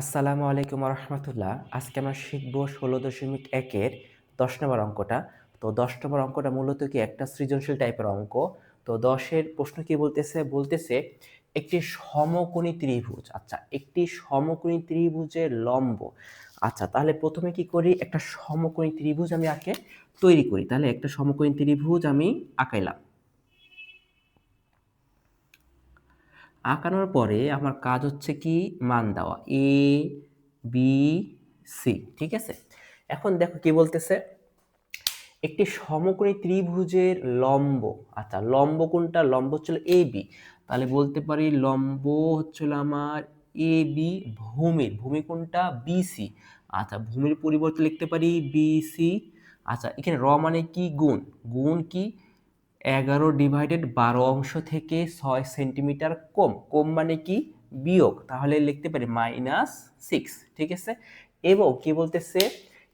আসসালামু আলাইকুম রহমতুল্লাহ আজকে আমরা শিখব ষোলো দশমিক একের দশ নম্বর অঙ্কটা। তো দশ নম্বর অঙ্কটা মূলত কি একটা সৃজনশীল টাইপের অঙ্ক? তো দশের প্রশ্ন কি বলতেছে? বলতেছে, একটি সমকোণী ত্রিভুজ। আচ্ছা একটি সমকোণী ত্রিভুজের লম্ব। আচ্ছা তাহলে প্রথমে কি করি? একটা সমকোণী ত্রিভুজ আমি আঁকে তৈরি করি। তাহলে একটা সমকোণী ত্রিভুজ আমি আঁকাইলাম। আঁকানোর পরে আমার কাজ হচ্ছে কি? মান দেওয়া। এ বি সি ঠিক আছে? এখন দেখো কি বলতেছে? একটি সমকোণী ত্রিভুজের লম্ব আচ্ছা লম্ব কোনটা? লম্ব হচ্ছিল এ বি তাহলে বলতে পারি লম্ব হচ্ছিল আমার এ বি ভূমির ভূমি কোনটা? বিসি আচ্ছা ভূমির পরিবর্তে লিখতে পারি বিসি আচ্ছা এখানে র মানে কি? গুণ। গুণ কি? এগারো ডিভাইডেড বারো অংশ থেকে ছয় সেন্টিমিটার কম কম মানে কি? বিয়োগ। তাহলে লিখতে পারি মাইনাস সিক্স, ঠিক আছে? এবং কি বলতেছে?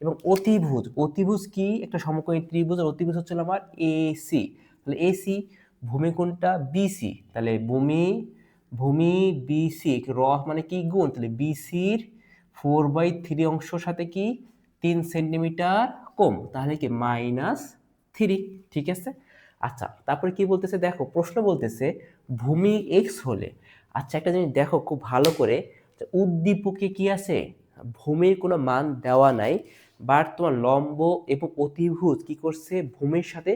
এবং অতিভুজ অতিভুজ কি? একটা সমকোণী ত্রিভুজ, আর অতিভুজ হচ্ছে আমার এসি। তাহলে এসি ভূমি কোনটা? বিসি। তাহলে ভূমি ভূমি বিসি র মানে কি? গুণ। তাহলে বিসির ফোর বাই থ্রি অংশ সাথে কি? তিন সেন্টিমিটার কম। তাহলে কি? মাইনাস থ্রি, ঠিক আছে? আচ্ছা তারপরে কি বলতেছে? দেখো, প্রশ্ন বলতেছে, ভূমি এক্স হলে আচ্ছা একটা জিনিস দেখো খুব ভালো করে উদ্দীপকে কি আছে? ভূমির কোনো মান দেওয়া নাই বাট তোমার লম্ব এবং অতিভুজ কি করছে? ভূমির সাথে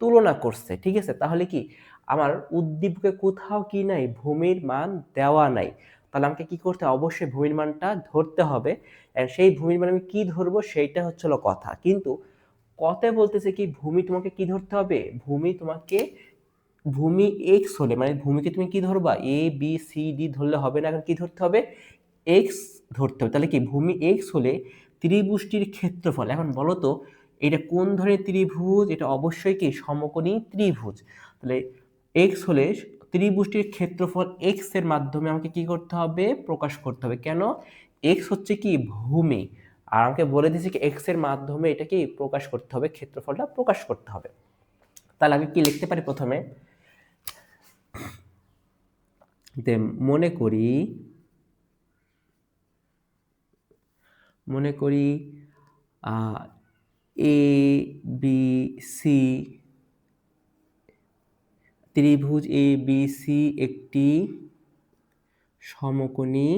তুলনা করছে, ঠিক আছে? তাহলে কি, আমার উদ্দীপকে কোথাও কি নাই, ভূমির মান দেওয়া নাই। তাহলে আমাকে কি করতে অবশ্যই ভূমির মানটা ধরতে হবে। সেই ভূমির মান আমি কি ধরবো? সেইটা হচ্ছিল কথা। কিন্তু কথায় বলতেছে কি, ভূমি তোমাকে কি ধরতে হবে? ভূমি তোমাকে, ভূমি এক্স হলে মানে ভূমিকে তুমি কি ধরবা? এ বি সি ডি ধরলে হবে না, এখন কি ধরতে হবে? এক্স ধরতে হবে। তাহলে কি, ভূমি এক্স হলে ত্রিভুজটির ক্ষেত্রফল, এখন বলো তো, এটা কোন ধরনের ত্রিভুজ? এটা অবশ্যই কি, সমকোণী ত্রিভুজ। তাহলে এক্স হলে ত্রিভুজটির ক্ষেত্রফল এক্সের মাধ্যমে আমাকে কি করতে হবে? প্রকাশ করতে হবে। কেন? এক্স হচ্ছে কি, ভূমি। আর আমাকে বলে দিয়েছে কি এক্সের মাধ্যমে এটাকে প্রকাশ করতে হবে, ক্ষেত্রফলটা প্রকাশ করতে হবে। তাহলে আমি কি লিখতে পারি প্রথমে? মনে করি মনে করি এ বি সি ত্রিভুজ এ বি সি একটি সমকোণী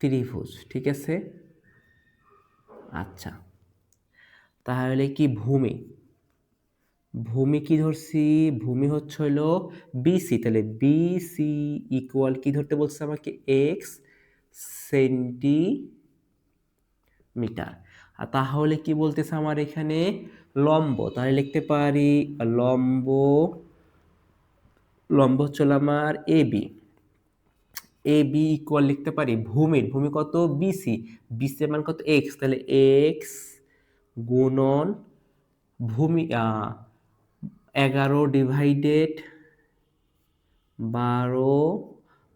ত্রিভুজ, ঠিক আছে? আচ্ছা তাহলে কি ভূমি? ভূমি কি ধরছি? ভূমি হচ্ছে হলো বিসি তাহলে বিসি ইকুয়াল কি ধরতে বলছে আমাকে? এক্স সেন্টিমিটার আর তাহলে কি বলতেছে আমার এখানে? লম্ব, তাহলে লিখতে পারি লম্ব লম্ব হচ্ছে আমার A B A, B equal লিখতে পারি ভূমির, ভূমি কত? বিসি বিসি মান কত? এক্স তাহলে এক্স গুণন ভূমি এগারো ডিভাইডেড বারো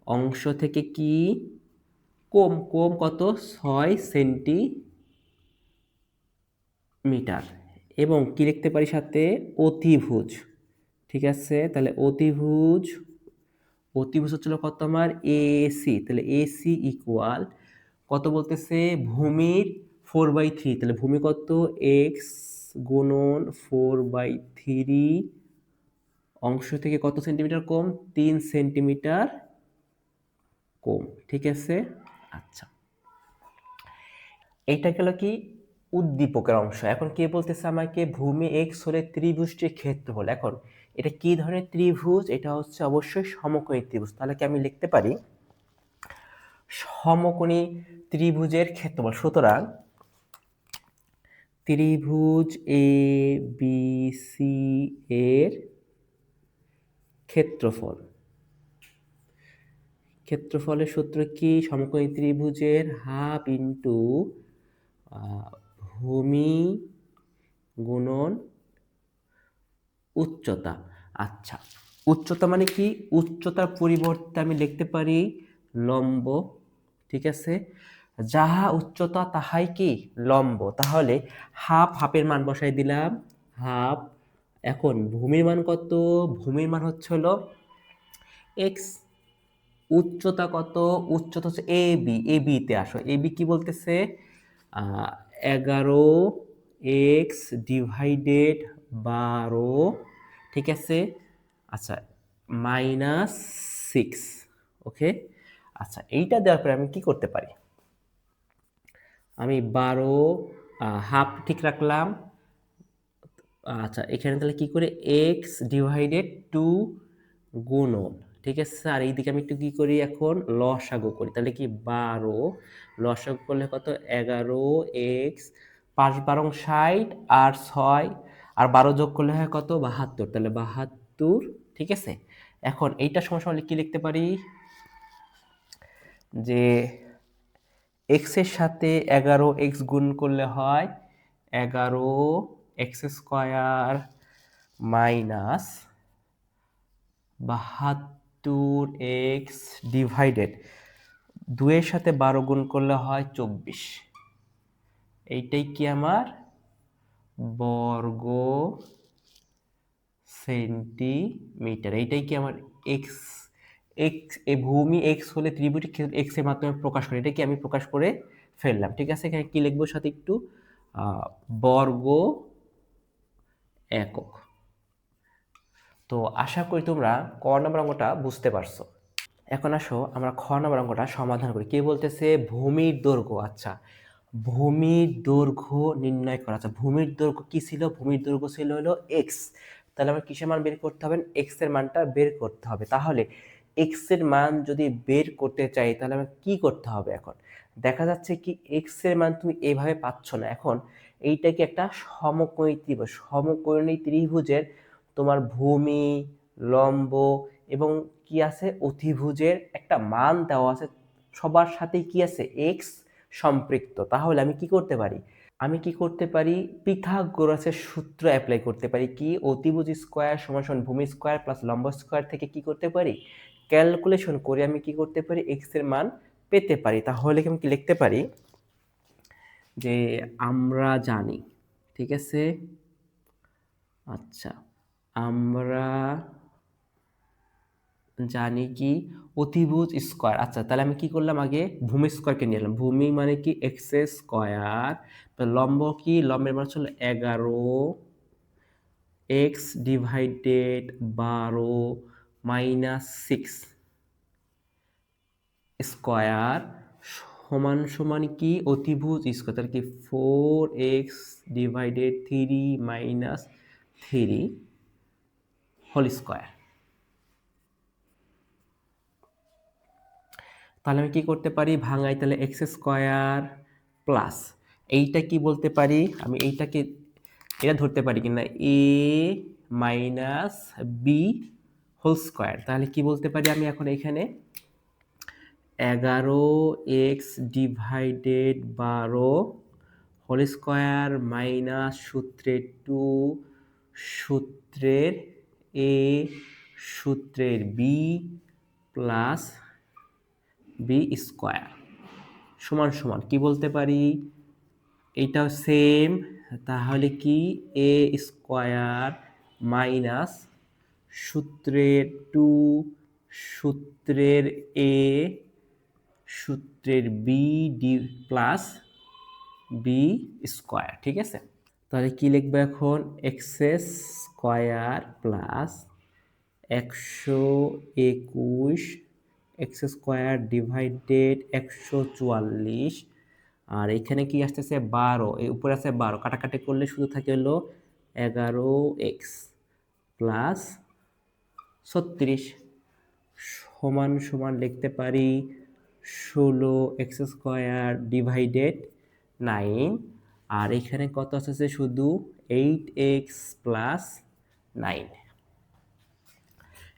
অংশ থেকে কি? কম কম কত? ছয় সেন্টিমিটার। এবং কি লিখতে পারি সাথে? অতিভুজ। ঠিক আছে? তাহলে অতিভুজ অতিভুজ হচ্ছিল কত আমার? এসি তাহলে এসি ইকুয়াল কত বলতেছে? ভূমির ফোর বাই থ্রি তাহলে ভূমি কত? এক্স গুণন ফোর বাই থ্রি অংশ থেকে কত সেন্টিমিটার কম? তিন সেন্টিমিটার কম। ঠিক আছে? আচ্ছা। এইটা গেল কি? উদ্দীপকের অংশ। এখন কে বলতেছে আমাকে? ভূমি এক্স হলে ত্রিভুজটির ক্ষেত্রফল। এখন এটা কি ধরনের ত্রিভুজ? এটা হচ্ছে অবশ্যই সমকোণী ত্রিভুজ। তাহলে কি আমি লিখতে পারি? সমকোণী ত্রিভুজের ক্ষেত্রফল। সুতরাং ত্রিভুজ এ বি সি এর ক্ষেত্রফল। ক্ষেত্রফলের সূত্র কি? সমকোণী ত্রিভুজের হাফ ইন্টু ভূমি গুণন উচ্চতা। আচ্ছা উচ্চতা মানে কি? উচ্চতার পরিবর্তে আমি লিখতে পারি লম্ব, ঠিক আছে? যাহা উচ্চতা তাহাই কি? লম্ব। তাহলে হাফ হাফের মান বসাই দিলাম। হাফ এখন ভূমির মান কত? ভূমির মান হচ্ছে হলো এক্স উচ্চতা কত? উচ্চতা হচ্ছে এ বি এ বিতে আসো। এ বি কি বলতেছে? এগারো এক্স ডিভাইডেড বারো, ঠিক আছে? আচ্ছা মাইনাস সিক্স ওকে আচ্ছা এইটা দেওয়ার পরে আমি কি করতে পারি? আমি বারো হাফ ঠিক রাখলাম। আচ্ছা এখানে তাহলে কি করে? এক্স ডিভাইডেড টু গুণন, ঠিক আছে? আর এইদিকে আমি একটু কী করি এখন? লসাগু করি। তাহলে কি? বারো, লসাগু করলে কত? এগারো এক্স পাঁচ বারং ষাট, আর ছয় আর বারো যোগ করলে হয় কত? বাহাত্তর। তাহলে বাহাত্তর, ঠিক আছে? এখন এইটা সময় সময় কি লিখতে পারি? যে এক্সের সাথে এগারো এক্স গুণ করলে হয় এগারো এক্স স্কোয়ার মাইনাস বাহাত্তর এক্স ডিভাইডেড। দুয়ের সাথে বারো গুণ করলে হয় চব্বিশ। এইটাই কি আমার? বর্গ সেন্টিমিটার। এইটাই কি আমার এক্স এক্স এ ভূমি এক্স হলে ত্রিভুজ এক্সের মাধ্যমে প্রকাশ করি, এটা কি আমি প্রকাশ করে ফেললাম। ঠিক আছে, এখানে কি লিখব সাথে একটু? বর্গ একক। তো আশা করি তোমরা ক নম্বর অঙ্কটা বুঝতে পারছ। এখন আসো আমরা খ নম্বর অঙ্কটা সমাধান করি। কে বলতেছে? ভূমির দৈর্ঘ্য। আচ্ছা ভূমির দৈর্ঘ্য নির্ণয় করা। আচ্ছা ভূমির দৈর্ঘ্য কি ছিল? ভূমির দৈর্ঘ্য ছিল হলো এক্স তাহলে আমার কিসের মান বের করতে হবে? এক্সের মানটা বের করতে হবে। তাহলে এক্সের মান যদি বের করতে চাই, তাহলে আমার কি করতে হবে এখন? দেখা যাচ্ছে কি এক্সের মান তুমি এভাবে পাচ্ছ না। এখন এইটা কি একটা সমকোণী ত্রিভুজ, সমকোণী ত্রিভুজের তোমার ভূমি, লম্ব এবং কি আছে? অতিভুজের একটা মান দেওয়া আছে। সবার সাথে কি আছে? এক্স সম্পৃক্ত, তাহলে আমি কি করতে পারি? আমি কি করতে পারি? পিথাগোরাসের সূত্র অ্যাপ্লাই করতে পারি কি? অতিভুজ স্কোয়ার সমান ভূমি স্কোয়ার প্লাস লম্ব স্কোয়ার থেকে কি করতে পারি? ক্যালকুলেশন করে আমি কি করতে পারি? এক্সের মান পেতে পারি। তাহলে আমি কি লিখতে পারি? যে আমরা জানি, ঠিক আছে? আচ্ছা আমরা জানি কি অতিভুজ স্কোয়ার। আচ্ছা তাহলে আমি কি করলাম আগে? ভূমি স্কোয়ারকে নিয়ে এলাম। ভূমি মানে কি? X square. লম্ব কি? লম্বের মানে হলো এগারো। এক্স ডিভাইডেড বারো মাইনাস সিক্স স্কোয়ার সমান সমান কি? অতিভুজ স্কোয়ার। তাহলে কি? Four x divided three minus three whole square তাহলে আমি কি করতে পারি? ভাঙাই তাহলে এক্স স্কোয়ার প্লাস এইটা কি বলতে পারি? আমি এইটাকে, এটা ধরতে পারি কিনা? A minus B whole square তাহলে কি বলতে পারি আমি এখন এখানে? এগারো এক্স ডিভাইডেড বারো হোল স্কোয়ার মাইনাস সূত্রের টু সূত্রের এ সূত্রের বি প্লাস বি স্কোয়ার। সমান সমান, কি বলতে পারি? এইটাও সেম তাহলে কি? এ স্কোয়ার মাইনাস সূত্রের টু সূত্রের এ সূত্রের B D plus B square, ঠিক আছে? তাহলে কি লিখব এখন? এক্সএস স্কোয়ার প্লাস একশো একুশ এক্স স্কোয়ার ডিভাইডেড একশো চুয়াল্লিশ। আর এখানে কি আসতেছে? বারো। এই উপরে আছে বারো। কাটাকাটি করলে শুধু থাকে হলো এগারো এক্স প্লাস ছত্রিশ। সমান সমান লিখতে পারি ষোলো এক্স স্কোয়ার ডিভাইডেড নাইন। আর এখানে কত আছে শুধু এইট এক্স প্লাস নাইন।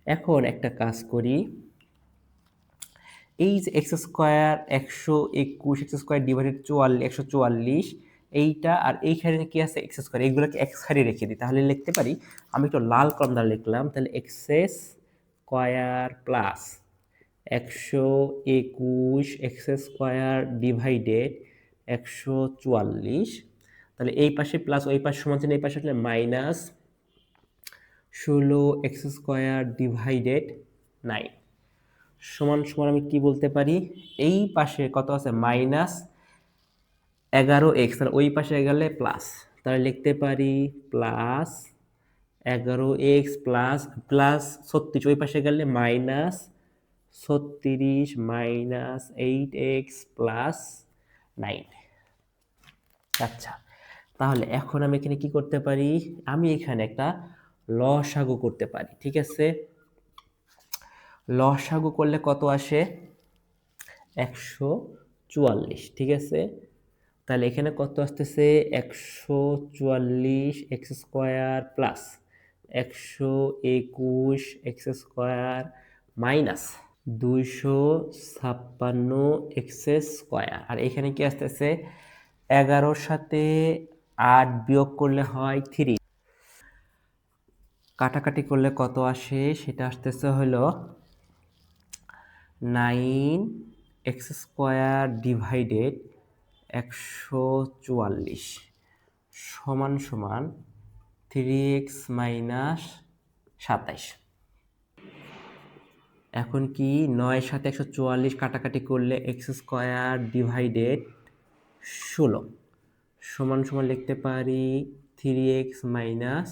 এখন একটা কাজ করি। এই যে এক্স স্কোয়ার একশো একুশ, এক্স স্কোয়ার ডিভাইডেড চুয়াল্লিশ একশো চুয়াল্লিশ, এইটা আর এই এইখানে কি আছে, এক্স স্কোয়ার এইগুলোকে এক্স হারিয়ে রেখে দিই। তাহলে লিখতে পারি, আমি একটু লাল কলম দ্বারা লিখলাম, তাহলে এক্সএস স্কোয়ার প্লাস একশো একুশ, এক্স স্কোয়ার ডিভাইডেড একশো চুয়াল্লিশ, তাহলে এই পাশে প্লাস ওই পাশে সমান এই পাশে আসলে মাইনাস ষোলো, এক্স স্কোয়ার ডিভাইডেড নাইন সমান সমান আমি কি বলতে পারি? এই পাশে কত আছে? মাইনাস এগারো এক্স। তাহলে ওই পাশে গেলে প্লাস। তাহলে লিখতে পারি প্লাস এগারো এক্স প্লাস প্লাস ছত্রিশ। ওই পাশে গেলে মাইনাস ছত্রিশ minus eight x plus nine. আচ্ছা তাহলে এখন আমি এখানে কি করতে পারি? আমি এখানে একটা লসাগু করতে পারি, ঠিক আছে? লসাগু করলে কত আসে? একশো চুয়াল্লিশ, ঠিক আছে? তাহলে এখানে কত আসতেছে? একশো চুয়াল্লিশ এক্স স্কোয়ার প্লাস একশো একুশ এক্স স্কোয়ার মাইনাস দুইশো ছাপ্পান্ন এক্স স্কোয়ার। আর এখানে কি আসতেছে? এগারোর সাথে আট বিয়োগ করলে হয় থ্রি। কাটাকাটি করলে কত আসে? সেটা আসতেছে হলো নাইন এক্স স্কোয়ার ডিভাইডেড একশো চুয়াল্লিশ সমান সমান থ্রি এক্স মাইনাস সাতাইশ। এখন কি নয়ের সাথে একশো চুয়াল্লিশ কাটাকাটি করলে এক্স স্কোয়ার ডিভাইডেড ষোলো। সমান সমান লিখতে পারি থ্রি এক্স মাইনাস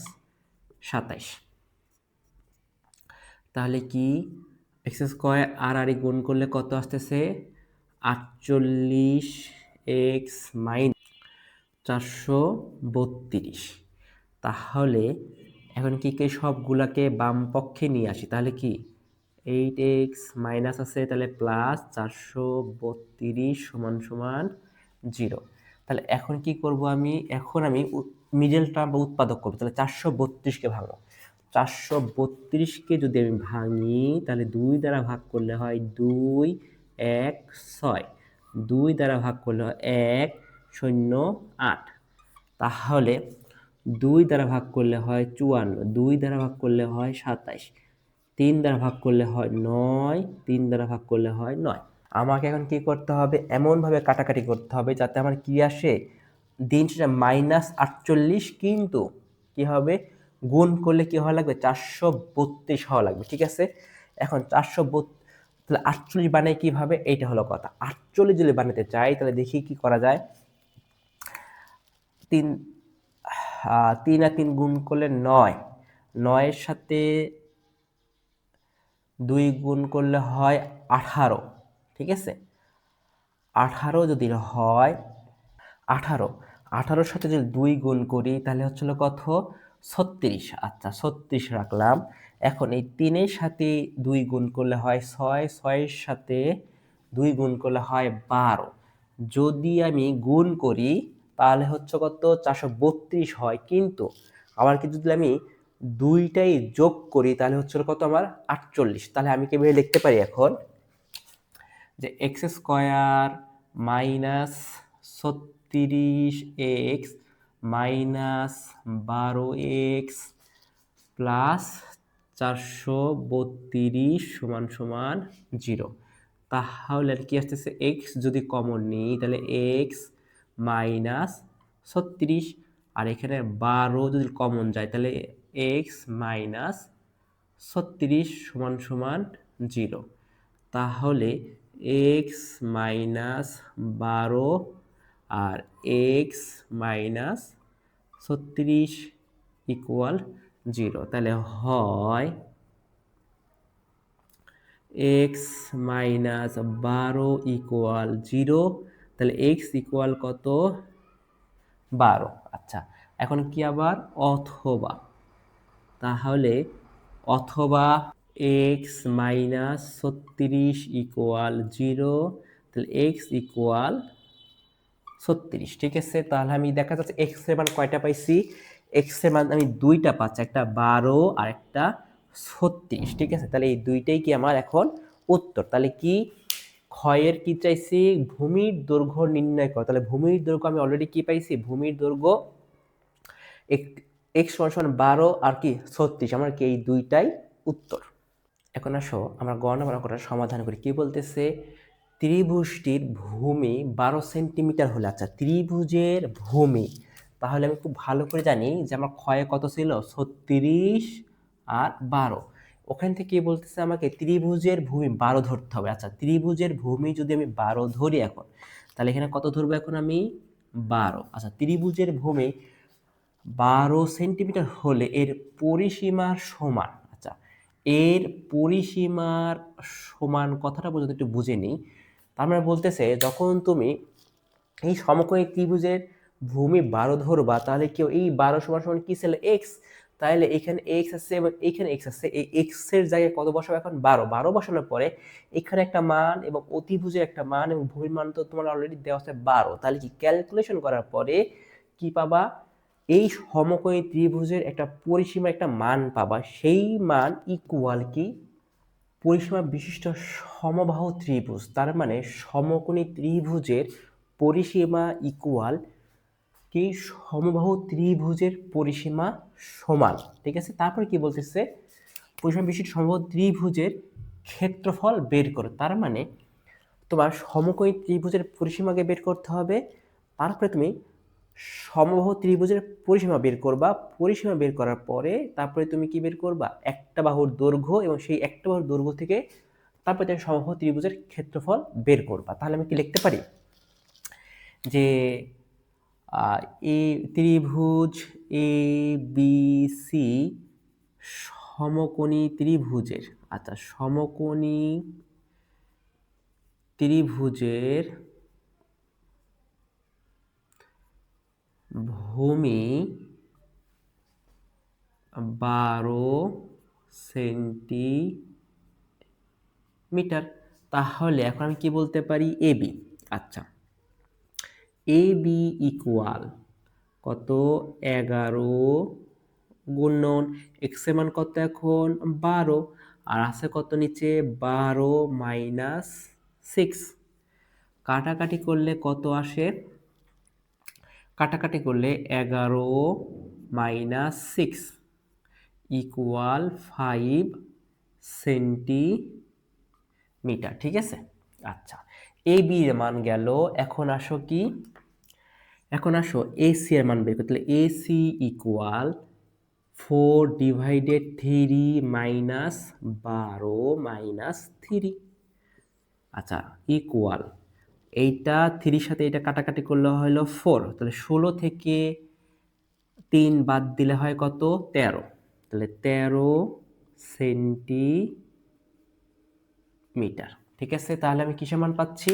সাতাইশ। তাহলে কি এক্স স্কোয়ার আর আর গুণ করলে কত আসতেছে? আটচল্লিশ এক্স মাইন চারশো বত্রিশ। তাহলে এখন কি কি সবগুলাকে বাম পক্ষে নিয়ে আসি? তাহলে কি? এইট এক্স মাইনাস আছে, তাহলে প্লাস চারশো বত্রিশ সমান সমান জিরো। তাহলে এখন কি করব আমি? এখন আমি মিডল টার্ম বা উৎপাদক করব। তাহলে চারশো বত্রিশকে ভাঙো। চারশো বত্রিশকে যদি আমি ভাঙি, তাহলে দুই দ্বারা ভাগ করলে হয় দুই, এক, ছয়। দুই দ্বারা ভাগ করলে হয় এক, শূন্য, আট। তাহলে দুই দ্বারা ভাগ করলে হয় চুয়ান্ন, দুই দ্বারা ভাগ করলে হয় সাতাইশ, তিন দ্বারা ভাগ করলে হয় নয়, তিন দ্বারা ভাগ করলে হয় নয়। আমাকে এখন কি করতে হবে? এমনভাবে কাটাকাটি করতে হবে যাতে আমার কি আসে? দিন শেষে মাইনাস আটচল্লিশ, কিন্তু কি হবে? গুণ করলে কি হওয়া লাগবে? চারশো বত্রিশ হওয়া লাগবে, ঠিক আছে? এখন চারশো তাহলে আটচল্লিশ বানাই কীভাবে? এইটা হলো কথা। আটচল্লিশ যদি বানাতে চাই, তাহলে দেখি কি করা যায়। তিন তিন আর তিন গুণ করলে নয়। নয়ের সাথে দুই গুণ করলে হয় আঠারো, ঠিক আছে? আঠারো যদি হয় আঠারো, আঠারোর সাথে যদি দুই গুণ করি, তাহলে হচ্ছিল কত? ছত্রিশ। আচ্ছা ছত্রিশ রাখলাম। এখন এই তিনের সাথে দুই গুণ করলে হয় ছয়, ছয়ের সাথে দুই গুণ করলে হয় বারো। যদি আমি গুণ করি, তাহলে হচ্ছে কত? চারশো বত্রিশ হয়। কিন্তু আবার কি যদি আমি দুইটাই যোগ করি, তাহলে হচ্ছে কত আমার? আটচল্লিশ। তাহলে আমি কীভাবে লিখতে পারি এখন? যে এক্স স্কোয়ার মাইনাস ছত্রিশ এক্স মাইনাস বারো এক্স প্লাস চারশো বত্রিশ সমান সমান জিরো। তাহলে আর কি আসতেছে? এক্স যদি কমন নিই, তাহলে এক্স মাইনাস ছত্রিশ। আর এখানে বারো যদি কমন যায়, তাহলে এক্স মাইনাস ছত্রিশ সমান সমান জিরো। তাহলে এক্স মাইনাস বারো আর এক্স মাইনাস ছত্রিশ ইকুয়াল জিরো তাহলে হয় এক্স মাইনাস বারো ইকুয়াল জিরো তাহলে এক্স ইকুয়াল কত? বারো। আচ্ছা এখন কি আবার? অথবা। তাহলে অথবা এক্স মাইনাস ছত্রিশ ইকুয়াল জিরো তাহলে এক্স ইকুয়াল ছত্রিশ, ঠিক আছে? তাহলে আমি দেখা যাচ্ছে এক্সের মান কয়টা পাইছি? এক্সের মান আমি দুইটা পাচ্ছি, একটা বারো আর একটা ছত্রিশ, ঠিক আছে? তাহলে এই দুইটাই কি আমার এখন উত্তর? তাহলে কি ক্ষয়ের কি চাইছি? ভূমির দৈর্ঘ্য নির্ণয় করো। তাহলে ভূমির দৈর্ঘ্য আমি অলরেডি কি পাইছি? ভূমির দৈর্ঘ্য এক্স সমান সমান বারো আর কি ছত্রিশ। আমার কি এই দুইটাই উত্তর? এখন আসো, আমরা গণনা করার সমাধান করি। কি বলতেছে? ত্রিভুজটির ভূমি বারো সেন্টিমিটার হলে আচ্ছা ত্রিভুজের ভূমি। তাহলে আমি খুব ভালো করে জানি যে আমার ক্ষয় কত ছিল? ছত্রিশ আর বারো। ওখান থেকে বলতেছে আমাকে, ত্রিভুজের ভূমি বারো ধরতে হবে। আচ্ছা ত্রিভুজের ভূমি যদি আমি বারো ধরি এখন, তাহলে এখানে কত ধরবো এখন আমি? বারো। আচ্ছা ত্রিভুজের ভূমি বারো সেন্টিমিটার হলে এর পরিসীমার সমান আচ্ছা এর পরিসীমার সমান কথাটা পর্যন্ত একটু বুঝে নিই। মানে বলতেছে, যখন তুমি এই সমকোণী ত্রিভুজের ভূমি বারো ধরবা, তাহলে কেউ এই বারো সমান সমান কি ছিল? এক্স তাহলে এখানে এক্স আছে এবং এখানে এক্স আছে। এই এক্সের জায়গায় কত বসাবো এখন? বারো। বারো বসানোর পরে এখানে একটা মান এবং অতিভুজের একটা মান এবং ভূমির মান তো তোমার অলরেডি দেওয়া আছে বারো। তাহলে কি ক্যালকুলেশন করার পরে কি পাবা? এই সমকোণী ত্রিভুজের একটা পরিসীমা একটা মান পাবা। সেই মান ইকুয়াল কি? পরিসীমা বিশিষ্ট সমবাহু ত্রিভুজ, তার মানে সমকোণী ত্রিভুজের পরিসীমা ইকুয়াল কি? সমবাহু ত্রিভুজের পরিসীমা সমান। ঠিক আছে? তারপরে কি বলতেছে? পরিসীমা বিশিষ্ট সমবাহু ত্রিভুজের ক্ষেত্রফল বের করো। তার মানে তোমার সমকোণী ত্রিভুজের পরিসীমাকে বের করতে হবে। তারপরে তুমি সমবাহু ত্রিভুজের পরিসীমা বের করবা। পরিসীমা বের করার পরে তারপরে তুমি কি বের করবা? একটা বাহুর দৈর্ঘ্য এবং সেই একটা বাহুর দৈর্ঘ্য থেকে তারপরে তুমি সমবাহু ত্রিভুজের ক্ষেত্রফল বের করবা। তাহলে আমি কি লিখতে পারি? যে এ ত্রিভুজ এ, বি, সি সমকোণী ত্রিভুজের আচ্ছা সমকোণী ত্রিভুজের ভূমি বারো সেন্টিমিটার। তাহলে এখন আমি কি বলতে পারি? A B. আচ্ছা। এ বি ইকুয়াল কত? এগারো গুণন। এক্সের মান কত এখন? বারো। আর আছে কত নিচে? বারো মাইনাস সিক্স। কাটাকাটি করলে কত আসে? কাটাকাটি করলে এগারো minus six equal five centimetre ঠিক আছে? আচ্ছা এ বি এর মান গেল, এখন আসো কি? এখন আসো এ সি এর মান বের করতে A C equal four divided three minus বারো মাইনাস থ্রি আচ্ছা ইকুয়াল এইটা থ্রির সাথে এটা কাটাকাটি করলে হলো ফোর তাহলে ষোলো থেকে তিন বাদ দিলে হয় কত? তেরো। তাহলে তেরো সেন্টিমিটার। ঠিক আছে? তাহলে আমি কিসের মান পাচ্ছি?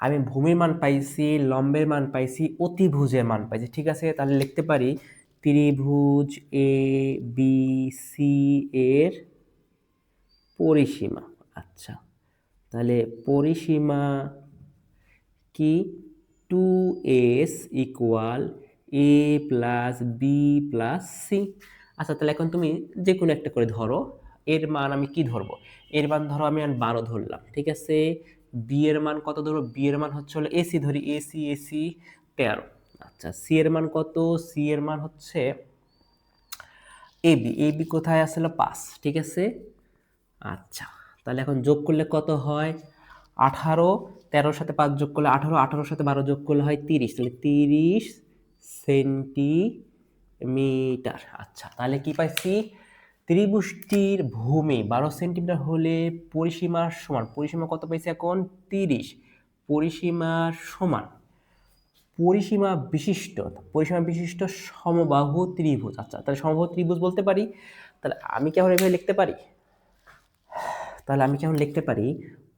আমি ভূমির মান পাইছি, লম্বের মান পাইছি, অতিভুজের মান পাইছি। ঠিক আছে? তাহলে লিখতে পারি ত্রিভুজ এ বি সি এর পরিসীমা। আচ্ছা। তাহলে পরিসীমা কি? Two S equal A plus B plus C আচ্ছা তাহলে এখন তুমি যে কোনো একটা করে ধরো। এর মান আমি কি ধরবো? এর মান ধরো আমি বারো ধরলাম, ঠিক আছে? বি এর মান কত ধরো বি এর মান হচ্ছে হলো এসি ধরি এসি এসি তেরো। আচ্ছা সি এর মান কত? সি এর মান হচ্ছে এ বি এ বি কোথায় আসলে? পাঁচ, ঠিক আছে? আচ্ছা তাহলে এখন যোগ করলে কত হয়? আঠারো, তেরোর সাথে পাঁচ যোগ করলে আঠারো, আঠারোর সাথে বারো যোগ করলে হয় তিরিশ, তাহলে তিরিশ সেন্টিমিটার। আচ্ছা তাহলে কি পাইছি? ত্রিভুজটির ভূমি বারো সেন্টিমিটার হলে পরিসীমার সমান, পরিসীমা কত পাইছে এখন? তিরিশ পরিসীমার সমান, পরিসীমা বিশিষ্ট পরিসীমা বিশিষ্ট সমবাহু ত্রিভুজ। আচ্ছা তাহলে সমবাহু ত্রিভুজ বলতে পারি? তাহলে আমি কেমন এভাবে লিখতে পারি? তাহলে আমি কেমন লিখতে পারি,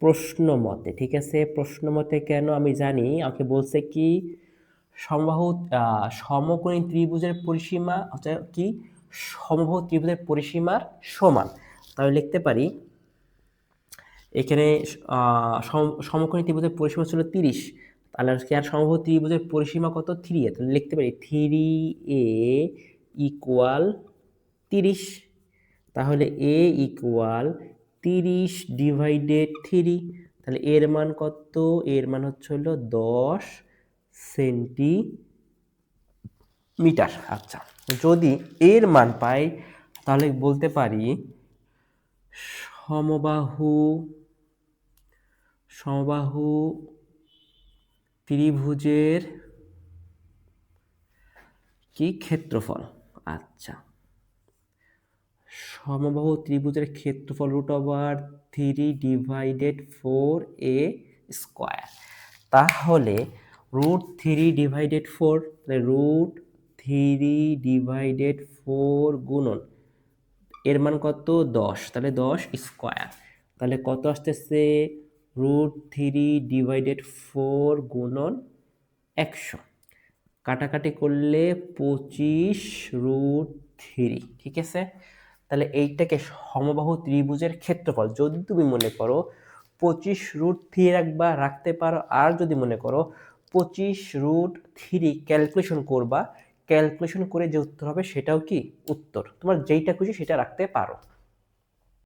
প্রশ্ন মতে, ঠিক আছে? প্রশ্ন মতে কেন আমি জানি? আমাকে বলছে কি সমবাহু সমকোণী ত্রিভুজের পরিসীমা হচ্ছে কি? সমবাহু ত্রিভুজের পরিসীমার সমান। তাহলে লিখতে পারি, এখানে সমকোণী ত্রিভুজের পরিসীমা ছিল তিরিশ। তাহলে কি, আর সমবাহু ত্রিভুজের পরিসীমা কত? Three a. তাহলে লিখতে পারি, থ্রি এ ইকুয়াল তিরিশ। তাহলে এ ইকুয়াল তিরিশ ডিভাইডেড থ্রি তাহলে এর মান কত? এর মান হচ্ছে হলো দশ সেন্টিমিটার আচ্ছা যদি এর মান পাই, তাহলে বলতে পারি সমবাহু সমবাহু ত্রিভুজের কি ক্ষেত্রফল? আচ্ছা। সমবাহু ত্রিভুজের ক্ষেত্রফল root over three divided four a square তাহলে root three divided four root three divided four গুণন, এর মান কত? দশ, তাহলে দশ স্কোয়ার তাহলে কত আসতেছে? রুট থ্রি ডিভাইডেড ফোর গুণন একশো। কাটাকাটি করলে পঁচিশ রুট থ্রি ঠিক আছে? তাহলে এইটাকে সমবাহু ত্রিভুজের ক্ষেত্রফল যদি তুমি মনে করো পঁচিশ রুট থ্রি রাখবা রাখতে পারো, আর যদি মনে করো পঁচিশ রুট থ্রি ক্যালকুলেশন করবা ক্যালকুলেশন করে যে উত্তর হবে সেটাও কি? উত্তর। তোমার যেইটা খুশি সেটা রাখতে পারো।